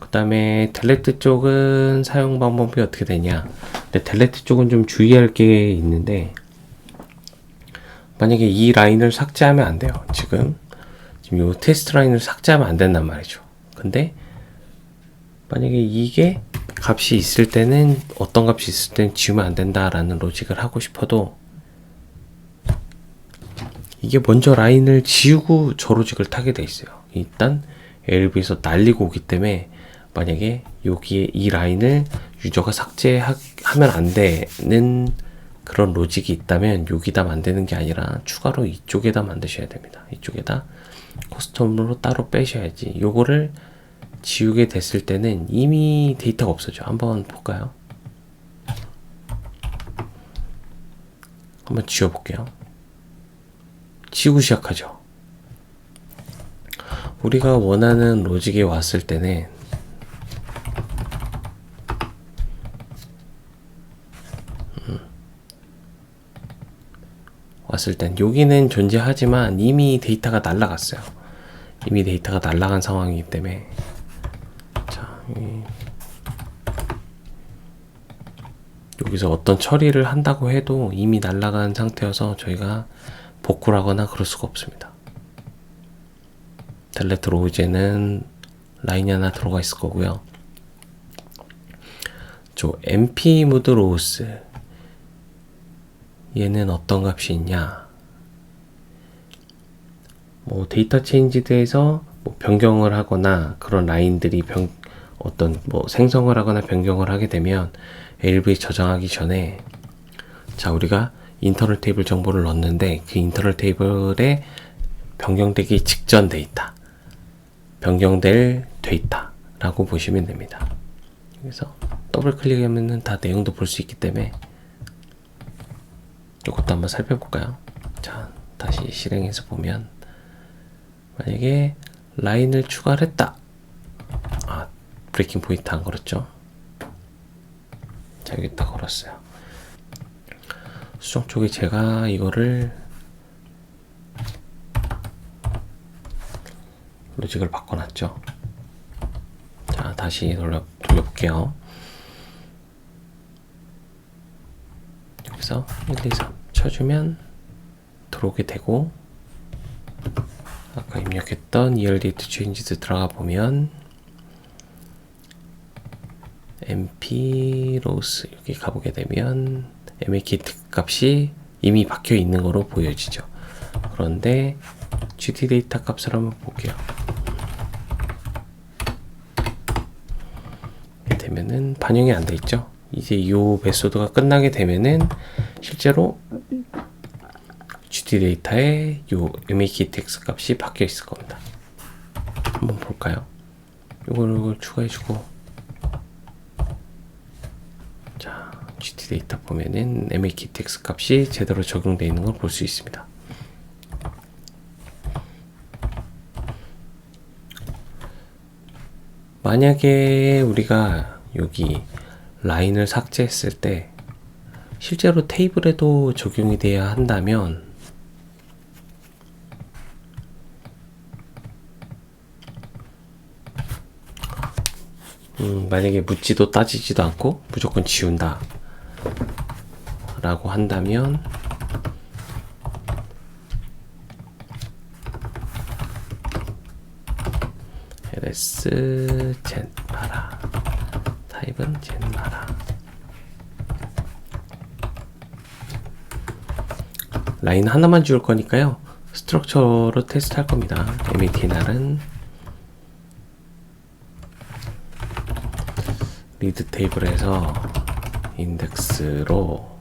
그 다음에 델레트 쪽은 사용 방법이 어떻게 되냐. 근데 델레트 쪽은 좀 주의할 게 있는데, 만약에 이 라인을 삭제하면 안 돼요. 지금. 지금 요 테스트 라인을 삭제하면 안 된단 말이죠. 근데, 만약에 이게 값이 있을 때는, 어떤 값이 있을 때는 지우면 안 된다라는 로직을 하고 싶어도, 이게 먼저 라인을 지우고 저 로직을 타게 돼 있어요. 일단 LV에서 날리고 오기 때문에 만약에 여기에 이 라인을 유저가 삭제하면 안 되는 그런 로직이 있다면 여기다 만드는 게 아니라 추가로 이쪽에다 만드셔야 됩니다. 이쪽에다 커스텀으로 따로 빼셔야지. 요거를 지우게 됐을 때는 이미 데이터가 없어져. 한번 볼까요? 한번 지워볼게요. 지우고 시작하죠. 우리가 원하는 로직이 왔을 때는 왔을 땐 여기는 존재하지만 이미 데이터가 날라갔어요. 이미 데이터가 날라간 상황이기 때문에 자 이- 여기서 어떤 처리를 한다고 해도 이미 날라간 상태여서 저희가 복구를 하거나 그럴 수가 없습니다. 델레트 로우제는 라인이 하나 들어가 있을 거고요. 저 MP 무드 로우스 얘는 어떤 값이 있냐? 뭐 데이터 체인지드에서 뭐 변경을 하거나 그런 라인들이 변 어떤 뭐 생성을 하거나 변경을 하게 되면 LV 저장하기 전에 자 우리가 인터널 테이블 정보를 넣었는데 그 인터널 테이블에 변경되기 직전 데이터 변경될 데이터 라고 보시면 됩니다. 그래서 더블 클릭하면은 다 내용도 볼 수 있기 때문에 이것도 한번 살펴볼까요? 자 다시 실행해서 보면 만약에 라인을 추가를 했다. 아 브레이킹 포인트 안 걸었죠? 자 여기다 걸었어요. 수정 쪽에 제가 이거를 로직을 바꿔놨죠. 자, 다시 돌려, 돌려볼게요. 여기서 1, 2, 3 쳐주면 들어오게 되고 아까 입력했던 ERD to changes 들어가 보면 mp 로스 여기 가보게 되면 make 값이 이미 박혀 있는 거로 보여지죠. 그런데 GT 데이터 값을 한번 볼게요. 되면은 반영이 안 돼 있죠. 이제 이 메소드가 끝나게 되면은 실제로 GT 데이터에 요 make text 값이 바뀌어 있을 겁니다. 한번 볼까요? 요거를 추가해주고 자 GT 데이터 보면은 make text 값이 제대로 적용되어 있는 걸 볼 수 있습니다. 만약에 우리가 여기 라인을 삭제했을 때 실제로 테이블에도 적용이 돼야 한다면 음, 만약에 묻지도 따지지도 않고 무조건 지운다. 라고 한다면 ls 젠마라. 타입은 젠마라. 라인 하나만 지울 거니까요. 스트럭처로 테스트 할 겁니다. MET날은 리드 테이블에서 인덱스로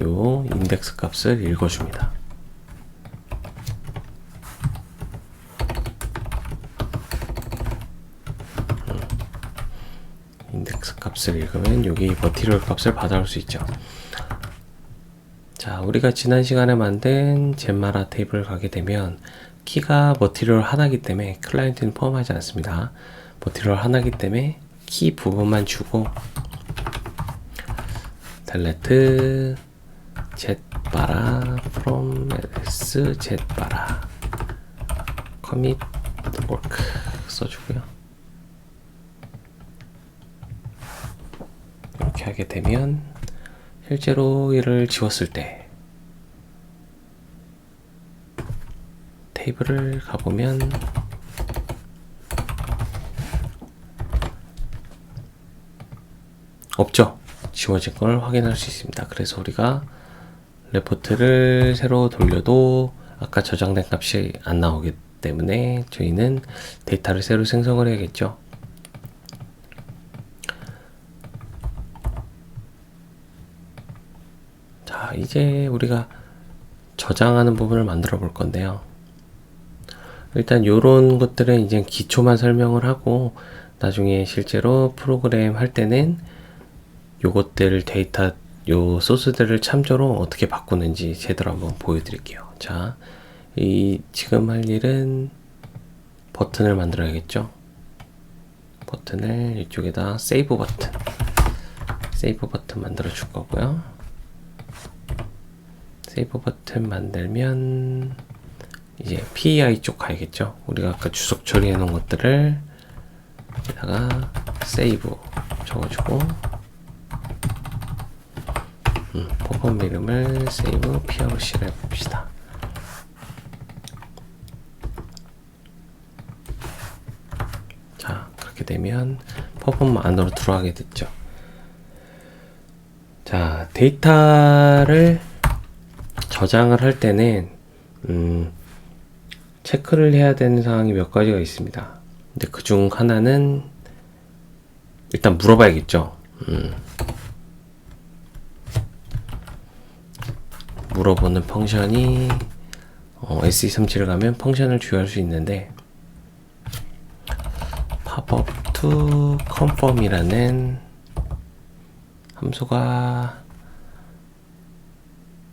요 인덱스 값을 읽어줍니다 인덱스 값을 읽으면 여기 머티리얼 값을 받아올 수 있죠. 자, 우리가 지난 시간에 만든 젠마라 테이블 가게 되면 키가 머티리얼 하나기 때문에 클라이언트는 포함하지 않습니다. 머티리얼 하나기 때문에 키 부분만 주고. 델레트 젯바라 from s 젯바라. commit work 써주고요. 이렇게 하게 되면 실제로 이를 지웠을 때 테이블을 가보면 없죠. 지워진 걸 확인할 수 있습니다. 그래서 우리가 레포트를 새로 돌려도 아까 저장된 값이 안 나오기 때문에 저희는 데이터를 새로 생성을 해야겠죠. 자, 이제 우리가 저장하는 부분을 만들어 볼 건데요. 일단 이런 것들은 이제 기초만 설명을 하고 나중에 실제로 프로그램 할 때는 요것들을 데이터 요 소스들을 참조로 어떻게 바꾸는지 제대로 한번 보여드릴게요. 자, 이 지금 할 일은 버튼을 만들어야겠죠. 버튼을 이쪽에다 세이브 버튼, 세이브 버튼 만들어 줄 거고요. 세이브 버튼 만들면 이제 PEI 쪽 가야겠죠. 우리가 아까 주석 처리해 놓은 것들을 여기다가 세이브 적어주고 음, 팝업 이름을 세이브 PRC를 해봅시다. 자, 그렇게 되면 팝업 안으로 들어가게 됐죠. 자, 데이터를 저장을 할 때는 음, 체크를 해야 되는 상황이 몇 가지가 있습니다. 근데 그 중 하나는 일단 물어봐야겠죠. 음. 물어보는 펑션이 어, SE37을 가면 펑션을 주유할 수 있는데 pop to confirm이라는 함수가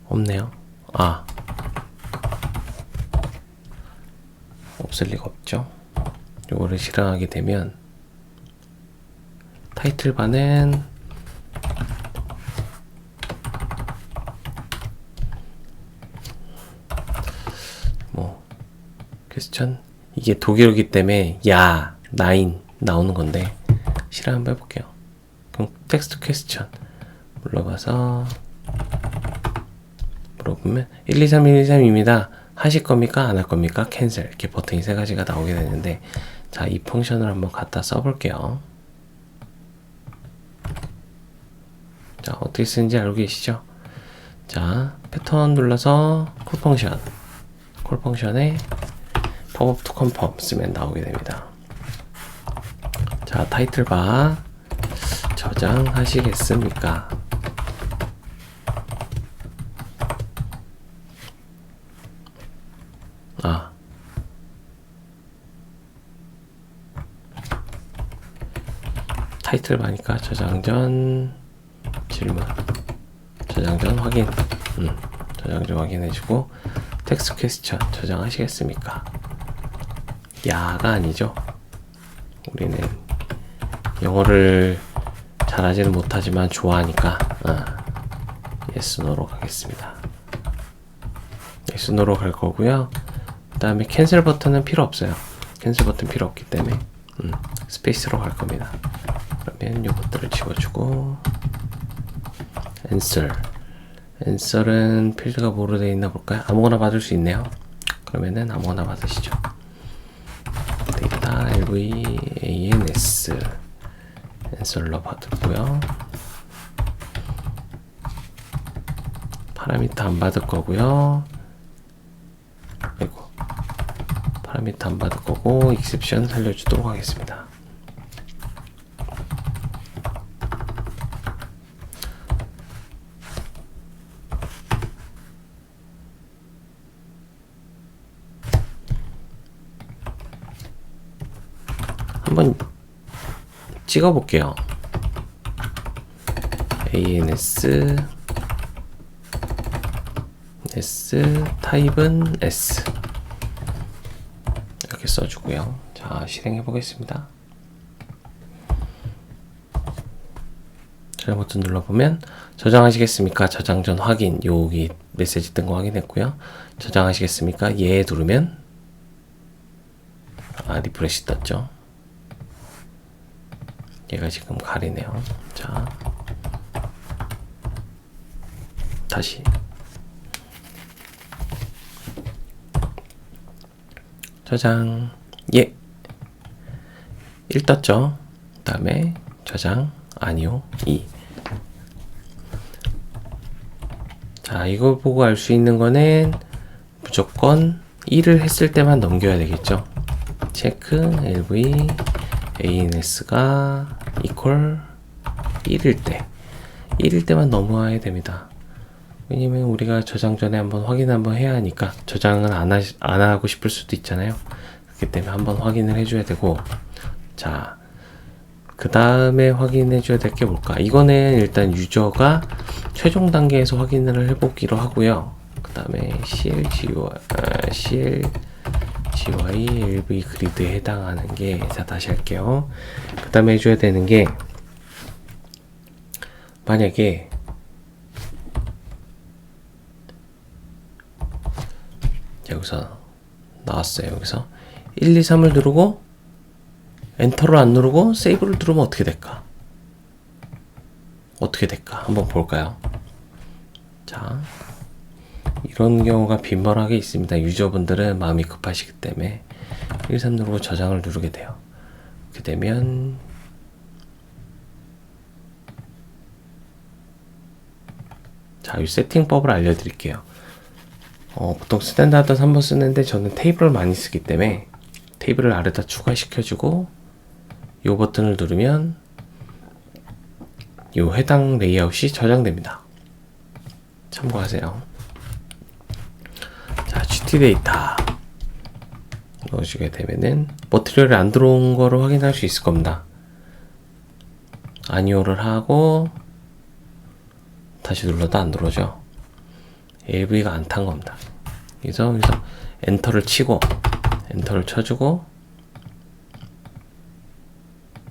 없네요. 아 없을 리가 없죠. 요거를 실행하게 되면 타이틀 바는 퀘스천 이게 독일어기 때문에 야 나인 나오는 건데 실행 한번 해볼게요. 그럼 텍스트 퀘스천 물어봐서 물어보면 1, 2, 3, 1, 2, 3입니다. 하실 겁니까? 안 할 겁니까? 캔슬 이렇게 버튼이 세 가지가 나오게 되는데 자 이 펑션을 한번 갖다 써볼게요. 자 어떻게 쓰는지 알고 계시죠? 자 패턴 눌러서 콜 펑션 콜 펑션에 팝업 투 컨펌 쓰면 나오게 됩니다. 자 타이틀 바 저장하시겠습니까? 아 타이틀 바니까 저장 전 질문 저장 전 확인 음, 저장 전 확인해주고 텍스트 퀘스천 저장하시겠습니까? 야가 아니죠. 우리는 영어를 잘하지는 못하지만 좋아하니까 어, no로 가겠습니다. no로 갈 거고요. 그 다음에 캔슬 버튼은 필요 없어요. 캔슬 버튼 필요 없기 때문에 음, 스페이스로 갈 겁니다. 그러면 이것들을 지워주고 answer answer은 필드가 뭐로 되어 있나 볼까요? 아무거나 받을 수 있네요. 그러면은 아무거나 받으시죠. Lvans answer로 받았고요. 파라미터 안 받을 거고요. 아이고 파라미터 안 받을 거고 익셉션 살려주도록 하겠습니다. 한번 찍어 볼게요. ans s 타입은 s 이렇게 써주고요. 자 실행해 보겠습니다. 저장 버튼 눌러보면 저장하시겠습니까? 저장 전 확인 여기 메시지 뜬 거 확인했고요. 저장하시겠습니까? 예 누르면 아 리프레시 떴죠. 얘가 지금 가리네요. 자, 다시 저장 예. 1 떴죠. 그 다음에 저장 아니요. 2. 자, 이걸 보고 알 수 있는 거는 무조건 1을 했을 때만 넘겨야 되겠죠. 체크 lv ans가 equal 1일 때 1일 때만 넘어와야 됩니다. 왜냐면 우리가 저장 전에 한번 확인 한번 해야 하니까 저장은 안, 하, 안 하고 싶을 수도 있잖아요. 그렇기 때문에 한번 확인을 해줘야 되고 자, 그 다음에 확인해 줘야 될 게 뭘까? 이거는 일단 유저가 최종 단계에서 확인을 해보기로 하고요. 그 다음에 CLGY, 아, CLGY LV 그리드에 해당하는 게, 자, 다시 할게요. 그 다음에 해줘야 되는 게, 만약에, 여기서 나왔어요. 여기서 1, 2, 3을 누르고 엔터를 안 누르고 세이브를 누르면 어떻게 될까? 어떻게 될까? 한번 볼까요? 자, 이런 경우가 빈번하게 있습니다. 유저분들은 마음이 급하시기 때문에 1, 3 누르고 저장을 누르게 돼요. 그렇게 되면 자, 이 세팅법을 알려드릴게요. 어, 보통 스탠다드 3번 쓰는데 저는 테이블을 많이 쓰기 때문에 테이블을 아래다 추가시켜주고 이 버튼을 누르면 이 해당 레이아웃이 저장됩니다. 참고하세요. 자, GT 데이터 넣으시게 되면은 머티리얼이 안 들어온 거를 확인할 수 있을 겁니다. 아니오를 하고 다시 눌러도 안 들어오죠. AV가 안 탄 겁니다. 그래서 여기서 엔터를 치고 엔터를 쳐주고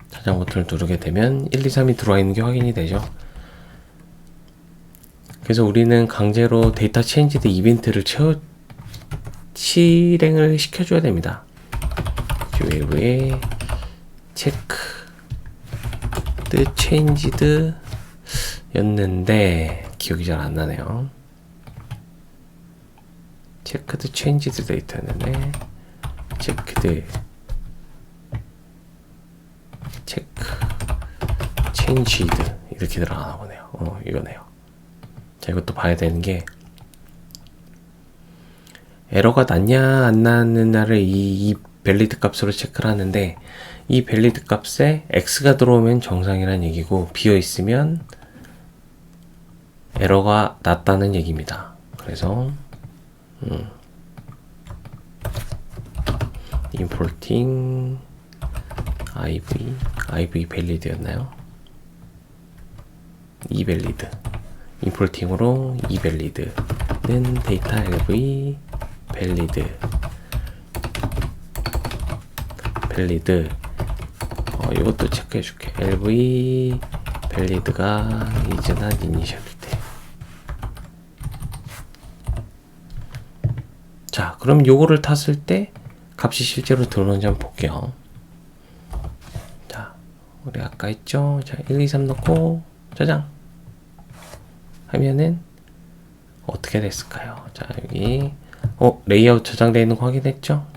저장 버튼을 누르게 되면 1, 2, 3이 들어와 있는 게 확인이 되죠. 그래서 우리는 강제로 데이터 체인지드 이벤트를 채워 실행을 시켜줘야 됩니다. 웨이브에 체크 드 체인지드 였는데 기억이 잘 안 나네요. 체크드 체인지드 데이터였는데 체크드 체크 체인지드 이렇게 들어가나 보네요. 어 이거네요. 자 이것도 봐야 되는 게 에러가 났냐 안 났느냐를 이, 이 밸리드 값으로 체크를 하는데 이 밸리드 값에 x가 들어오면 정상이란 얘기고 비어 있으면 에러가 났다는 얘기입니다. 그래서 음, importing iv iv 밸리드였나요? 이 밸리드 importing으로 이 밸리드는 데이터 lv 밸리드 밸리드 어, 이것도 체크해 줄게 lv 밸리드가 이즈나 이니셜일 때 자, 그럼 요거를 탔을 때 값이 실제로 들어오는지 한번 볼게요. 자, 우리 아까 했죠? 자, 1, 2, 3 넣고 저장 하면은 어떻게 됐을까요? 자, 여기 어, 레이아웃 저장되어 있는 거 확인했죠?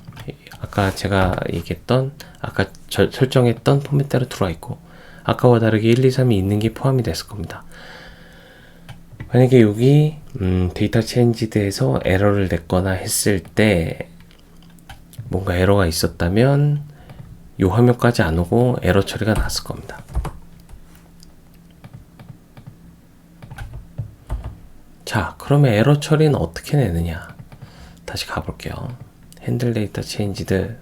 아까 제가 얘기했던 아까 저, 설정했던 포맷대로 들어와 있고 아까와 다르게 1, 2, 3이 있는 게 포함이 됐을 겁니다. 만약에 여기 음, 데이터 체인지드에서 에러를 냈거나 했을 때 뭔가 에러가 있었다면 요 화면까지 안 오고 에러 처리가 났을 겁니다. 자, 그러면 에러 처리는 어떻게 내느냐? 다시 가볼게요. 핸들 데이터 체인지드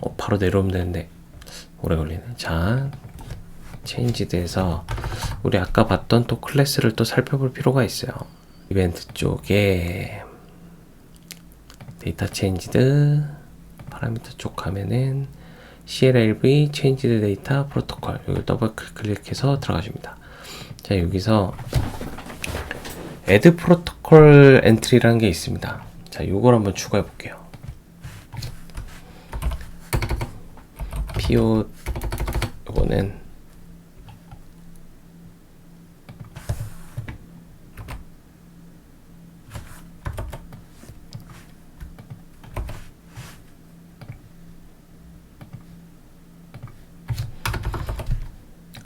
어, 바로 내려오면 되는데 오래 걸리네. 자, 체인지드에서 우리 아까 봤던 또 클래스를 또 살펴볼 필요가 있어요. 이벤트 쪽에 데이터 체인지드 파라미터 쪽 가면은 CLLV 체인지드 데이터 프로토콜 여기 더블 클릭해서 들어가십니다. 자 여기서 add protocol entry라는 게 있습니다. 자, 요걸 한번 추가해 볼게요. PO 요거는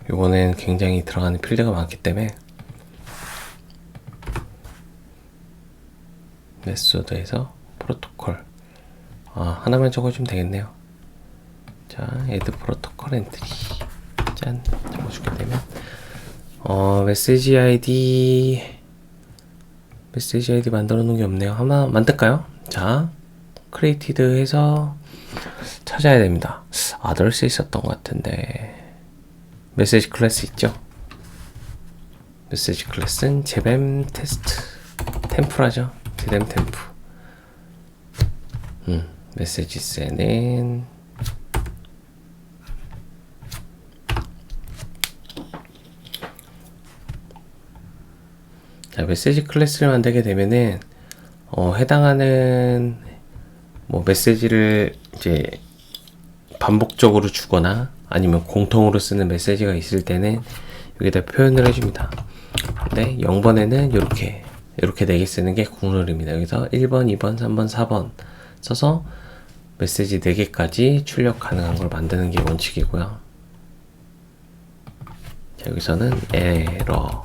요거는 굉장히 들어가는 필드가 많기 때문에 메소드에서 프로토콜 아, 하나만 적어주면 되겠네요. 자, 애드 프로토콜 엔트리 짠 적어주게 되면 어 메시지 아이디 메시지 아이디 만들어 놓은 게 없네요. 하나 만들까요? 자, 크리에이티드 해서 찾아야 됩니다. 아더스 있었던 것 같은데 메시지 클래스 있죠? 메시지 클래스는 제뱀 테스트 템프라죠. 제뱀 템프. 음, 메시지스에는 자, 메시지 클래스를 만들게 되면은 어, 해당하는 뭐 메시지를 이제 반복적으로 주거나 아니면 공통으로 쓰는 메시지가 있을 때는 여기다 표현을 해줍니다. 근데 0번에는 이렇게 이렇게 4개 쓰는 게 국룰입니다. 여기서 1번, 2번, 3번, 4번 써서 메시지 4개까지 출력 가능한 걸 만드는 게 원칙이고요. 자, 여기서는 에러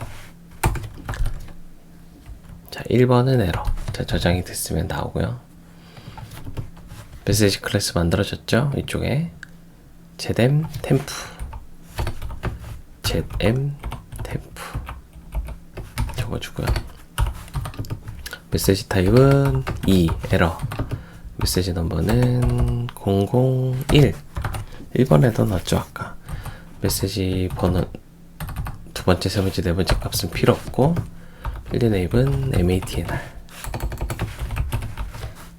자, 1번은 에러. 자, 저장이 됐으면 나오고요. 메시지 클래스 만들어졌죠? 이쪽에 zm 템프 zm 템프 적어주고요. 메시지 타입은 2 에러. 메시지 넘버는 001 1번에도 넣었죠 아까. 메시지 번호 두 번째 세 번째 네 번째 값은 필요 없고 필드 네임은 matnr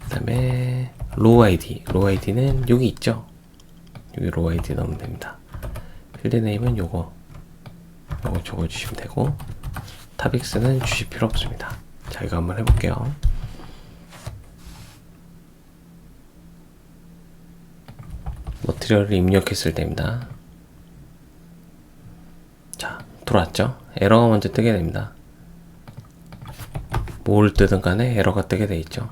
그 다음에 로우 아이디. 로우 아이디는 여기 있죠? 여기 로우 아이디 넣으면 됩니다. 필드 네임은 요거. 요거 적어주시면 되고 타빅스는 주실 필요 없습니다 자 이거 한번 해볼게요 머티리얼을 입력했을 때입니다 자 들어왔죠 에러가 먼저 뜨게 됩니다 뭘 뜨든 간에 에러가 뜨게 돼 있죠.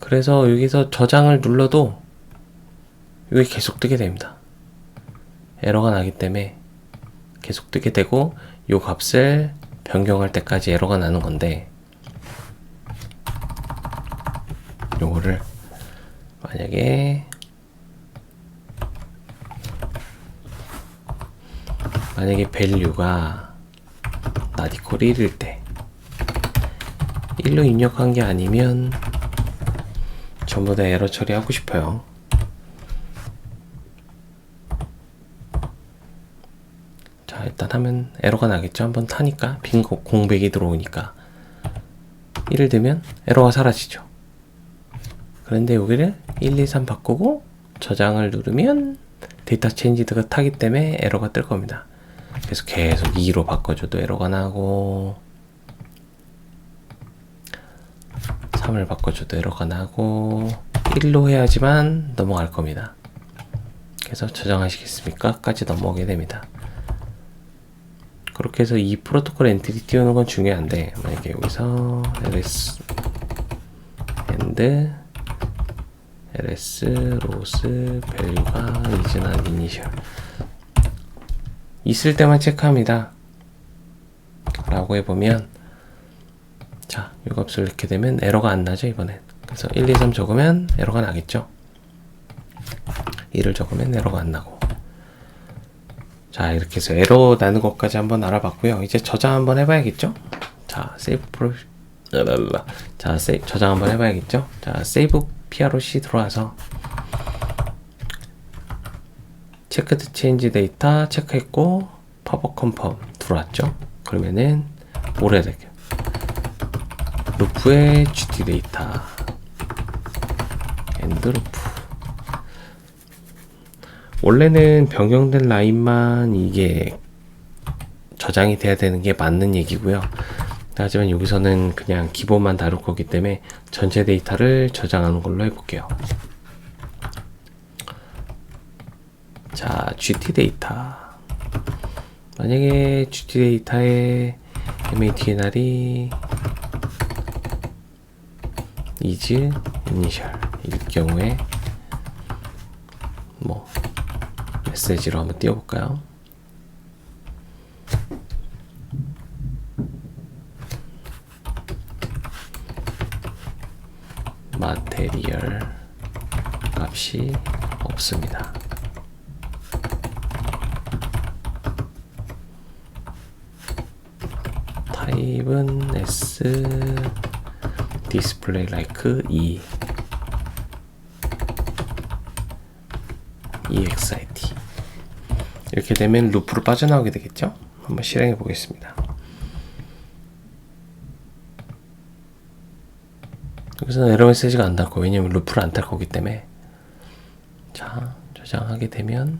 그래서 여기서 저장을 눌러도 이게 계속 뜨게 됩니다. 에러가 나기 때문에 계속 뜨게 되고 이 값을 변경할 때까지 에러가 나는 건데 요거를 만약에 만약에 밸류가 나디콜 1일 때 1로 입력한 게 아니면 전부 다 에러 처리하고 싶어요. 자 일단 하면 에러가 나겠죠. 한번 타니까 빈 공- 공백이 들어오니까 1을 들면 에러가 사라지죠. 그런데 여기를 1, 2, 3 바꾸고 저장을 누르면 데이터 체인지드가 타기 때문에 에러가 뜰 겁니다. 그래서 계속 2로 바꿔줘도 에러가 나고 3을 바꿔줘도 에러가 나고 1로 해야지만 넘어갈 겁니다. 그래서 저장하시겠습니까? 까지 넘어오게 됩니다. 그렇게 해서 이 프로토콜 엔트리 띄우는 건 중요한데 만약에 여기서 ls and ls 로스 밸류가 이즈난 이니셜 있을 때만 체크합니다. 라고 해보면 자, 이 값을 넣게 되면 에러가 안 나죠, 이번엔. 그래서 1, 2, 3 적으면 에러가 나겠죠. 1을 적으면 에러가 안 나고. 자, 이렇게 해서 에러 나는 것까지 한번 알아봤고요. 이제 저장 한번 해봐야겠죠? 자, 세이브 프로. 자, 세이, 저장 한번 해봐야겠죠? 자, 세이브 PROC 들어와서 체크드 체인지 데이터 체크했고 퍼버 컨펌 들어왔죠? 그러면은 뭘 해야 될게요? 루프의 GT 데이터 엔드 루프 원래는 변경된 라인만 이게 저장이 돼야 되는 게 맞는 얘기고요. 하지만 여기서는 그냥 기본만 다룰 거기 때문에 전체 데이터를 저장하는 걸로 해볼게요. 자, GT 데이터. 만약에 GT 데이터에 MATNR이 is initial 일 경우에 뭐 메시지로 한번 띄워볼까요? 마테리얼 값이 없습니다. 타입은 S 디스플레이 라이크 2 EXIT 이렇게 되면 루프로 빠져나오게 되겠죠? 한번 실행해 보겠습니다. 여기서는 에러 메시지가 안 닿고 왜냐면 루프를 안 탈 거기 때문에 자 저장하게 되면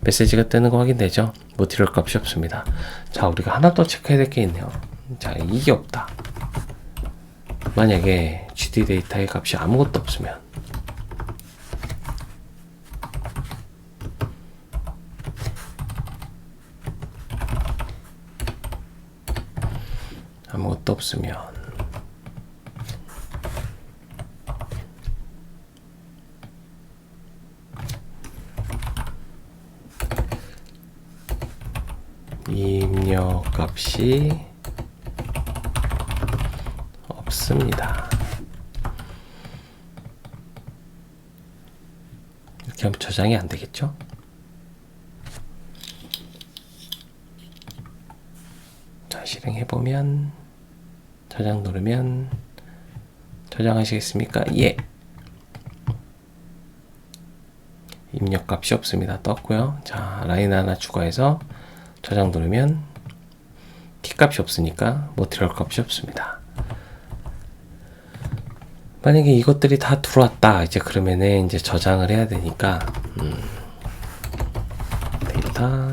메시지가 뜨는 거 확인되죠? 모티럴 값이 없습니다. 자 우리가 하나 더 체크해야 될 게 있네요. 자 이게 없다. 만약에 GD 데이터의 값이 아무것도 없으면 아무것도 없으면 입력 값이 없습니다. 이렇게 하면 저장이 안 되겠죠? 자, 실행해 보면 저장 누르면 저장하시겠습니까? 예. 입력 값이 없습니다. 떴고요. 자, 라인 하나 추가해서 저장 누르면 키 값이 없으니까 모티럴 값이 없습니다. 만약에 이것들이 다 들어왔다 이제 그러면은 이제 저장을 해야 되니까 음, 데이터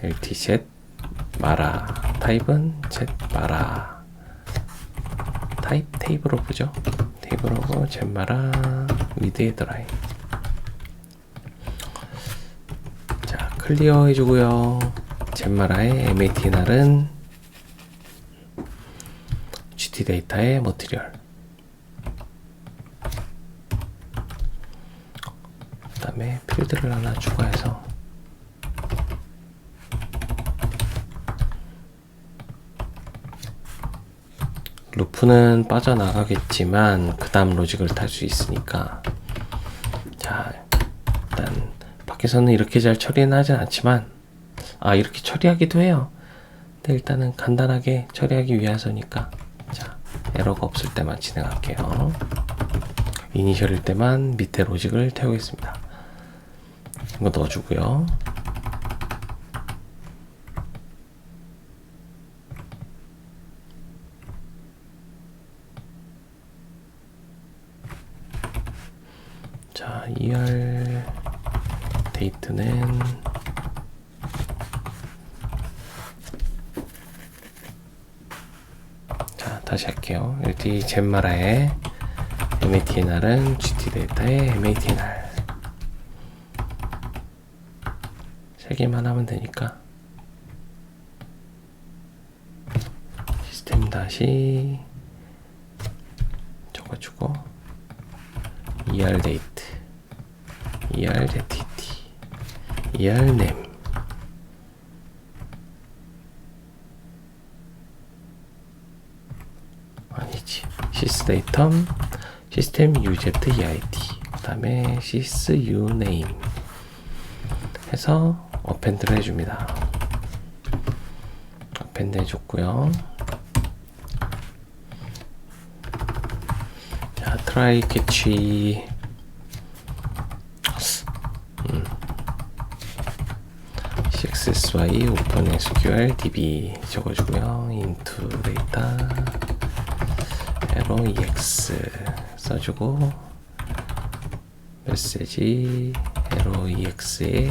lt 셋 마라 타입은 셋 마라 타입 테이블 오브죠. 테이블 오브 셋 마라 위드 헤더라인 자 클리어 해주고요. 젠마라의 MAT 날은 GT 데이터의 머티리얼. 그 다음에 필드를 하나 추가해서 루프는 빠져나가겠지만 그 다음 로직을 탈 수 있으니까. 자 일단 밖에서는 이렇게 잘 처리는 하진 않지만 아 이렇게 처리하기도 해요. 근데 일단은 간단하게 처리하기 위해서니까. 자 에러가 없을 때만 진행할게요. 이니셜일 때만 밑에 로직을 태우겠습니다. 이거 넣어주고요 자 2월 데이트는 자 다시 할게요. LT 젠마라의 MATNR은 GT 데이터의 MATNR 세 개만 하면 되니까. 시스템 다시 적어주고 ER 데이트 ER 데티티 ER 넴 아니지. 시스 데이텀 시스템 UZ EIT 그 다음에 시스 UNAME 해서 어펜드를 해줍니다. 어펜드 해줬고요. 자 트라이 캐치 음. 오픈 SQL DB 적어주고요. into 데이터 에러 EX 써주고 메시지 에러 EX에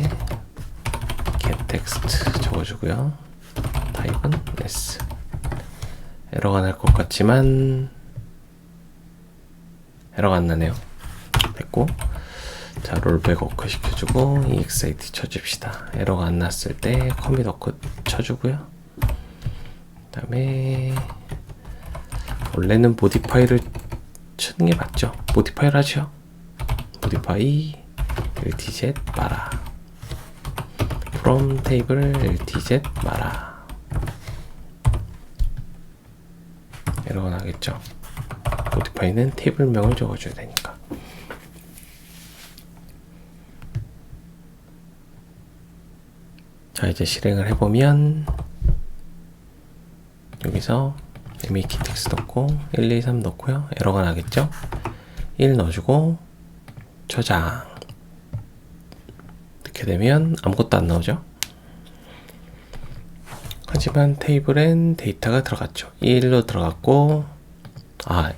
get text 적어주고요. 타입은 S. 에러가 날 것 같지만 에러가 안 나네요. 됐고 자 롤백 워크 시켜주고 EXIT 쳐줍시다. 에러가 안 났을 때 커밋 워크 쳐주고요. 그 다음에 원래는 모디파이를 치는 게 맞죠? 모디파이를 하죠 모디파이 ltz 마라. from 테이블 ltz 마라. 에러가 나겠죠? 모디파이는 테이블명을 적어줘야 되니까 자 이제 실행을 해보면 여기서 make 텍스트 넣고 1, 2, 3 넣고요. 에러가 나겠죠? 1 넣어주고 저장. 이렇게 되면 아무것도 안 나오죠? 하지만 테이블엔 데이터가 들어갔죠. 1로 들어갔고 아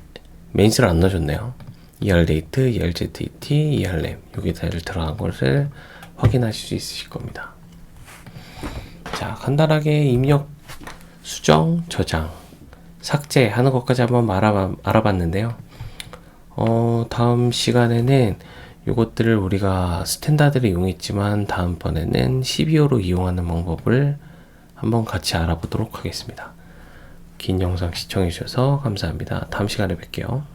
메인스를 안 넣어줬네요. ERDate, ERZET, ERLAM 여기다 들어간 것을 확인하실 수 있으실 겁니다 자 간단하게 입력 수정, 저장, 삭제하는 것까지 한번 알아봐, 알아봤 는데요. 어, 다음 시간에는 이것들을 우리가 스탠다드를 이용했지만 다음번에는 12호로 이용하는 방법을 한번 같이 알아보도록 하겠습니다. 긴 영상 시청해 주셔서 감사합니다. 다음 시간에 뵐게요.